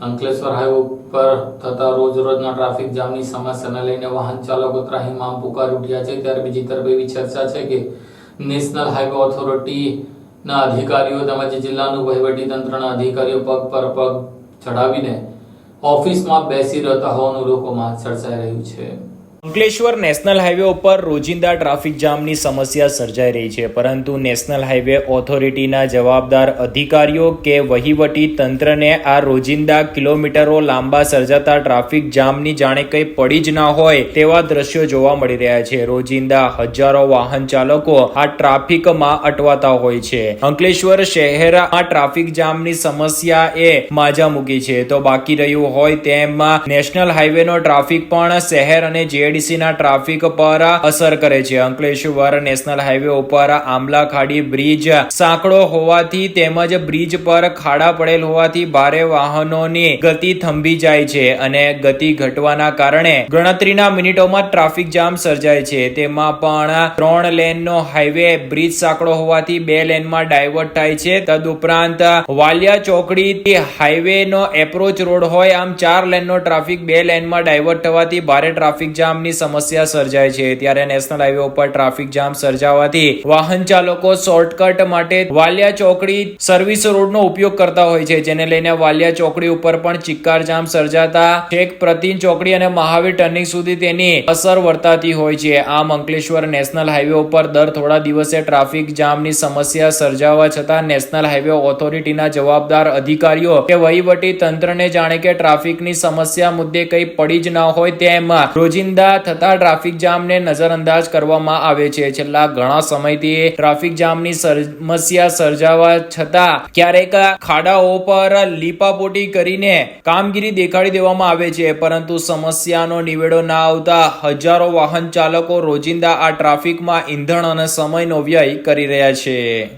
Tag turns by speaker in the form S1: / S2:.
S1: Ankleshwar highway ઉપર થતા રોજ રોજના ટ્રાફિક જામની સમસ્યાને લઈને વાહન ચાલકો ત્રાહિમામ પુકાર ઉઠ્યા છે. ત્યારે બીજી તરફ એવી ચર્ચા છે કે નેશનલ હાઈવે ઓથોરિટીના અધિકારીઓ તેમજ જિલ્લાનું વહીવટી તંત્રના અધિકારીઓ પગ પર પગ ચડાવીને ઓફિસમાં બેસી રહેતા હોવાનું લોકોમાં ચર્ચાઈ રહ્યું છે.
S2: અંકલેશ્વર નેશનલ હાઈવે ઉપર રોજિંદા ટ્રાફિક જામની સમસ્યા સર્જાઈ રહી છે, પરંતુ નેશનલ હાઈવે ઓથોરિટીના જવાબદાર અધિકારીઓ કે વહીવટી તંત્રને આ રોજિંદા કિલોમીટરો લાંબા સર્જાતા ટ્રાફિક જામની જાણે કંઈ પડી જ ના હોય તેવા દ્રશ્યો જોવા મળી રહ્યા છે. રોજિંદા હજારો વાહન ચાલકો આ ટ્રાફિકમાં અટવાતા હોય છે. અંકલેશ્વર શહેરમાં ટ્રાફિક જામની સમસ્યા એ માજા મૂકી છે. તો બાકી રહ્યું હોય તેમાં નેશનલ હાઈવેનો ટ્રાફિક પણ શહેર અને જેડીસી ના ટ્રાફિક પર અસર કરે છે. અંકલેશ્વર નેશનલ હાઈવે ઉપર આમલા ખાડી બ્રિજ સાંકડો હોવાથી તેમજ બ્રિજ પર ખાડા પડેલ હોવાથી ભારે વાહનોની ગતિ થંભી જાય છે અને ગતિ ઘટવાના કારણે ગણતરીના મિનિટોમાં ટ્રાફિક જામ સર્જાય છે. તેમાં પણ ત્રણ લેનનો હાઈવે બ્રિજ સાંકડો હોવાથી બે લેનમાં ડાયવર્ટ થાય છે. તદુપરાંત વાલિયા ચોકડી હાઈવે નો એપ્રોચ રોડ હોય. આમ ચાર લેનનો ટ્રાફિક બે લેનમાં ડાયવર્ટ થવાથી ભારે ટ્રાફિક જામની સમસ્યા સર્જાય છે. ત્યારે નેશનલ હાઈવે ઉપર ટ્રાફિક જામ સર્જાવાથી વાહન ચાલકો શોર્ટકટ માટે વાલિયા ચોકડી સર્વિસ રોડનો ઉપયોગ કરતા હોય છે. જેને લઈને વાલિયા ચોકડી ઉપર પણ ચિક્કાર જામ સર્જાતા છેક પ્રતિન ચોકડી અને મહાવીર ટર્નિંગ સુધી તેની અસર વર્તાતી હોય છે. આમ અંકલેશ્વર નેશનલ હાઈવે ઉપર દર થોડા દિવસે ટ્રાફિક જામની સમસ્યા સર્જાવા છતાં નેશનલ હાઈવે ઓથોરિટીના જવાબદાર અધિકારીઓ કે વહીવટી તંત્રને જાણે કે ટ્રાફિકની સમસ્યા મુદ્દે કંઈ પડી જ ના હોય તેમ રોજિંદા થતા ટ્રાફિક જામને નજરઅંદાજ કરવામાં આવે છે. છેલ્લા ઘણા સમયથી ટ્રાફિક જામની સમસ્યા સર્જાવા છતાં ક્યારેક ખાડાઓ પર લીપાપોટી કરીને કામગીરી દેખાડી દેવામાં આવે છે. પરંતુ સમસ્યાનો નિવેડો ના આવતા હજારો વાહન ચાલકો રોજિંદા આ ટ્રાફિકમાં ઈંધણ અને સમયનો વ્યય કરી રહ્યા છે.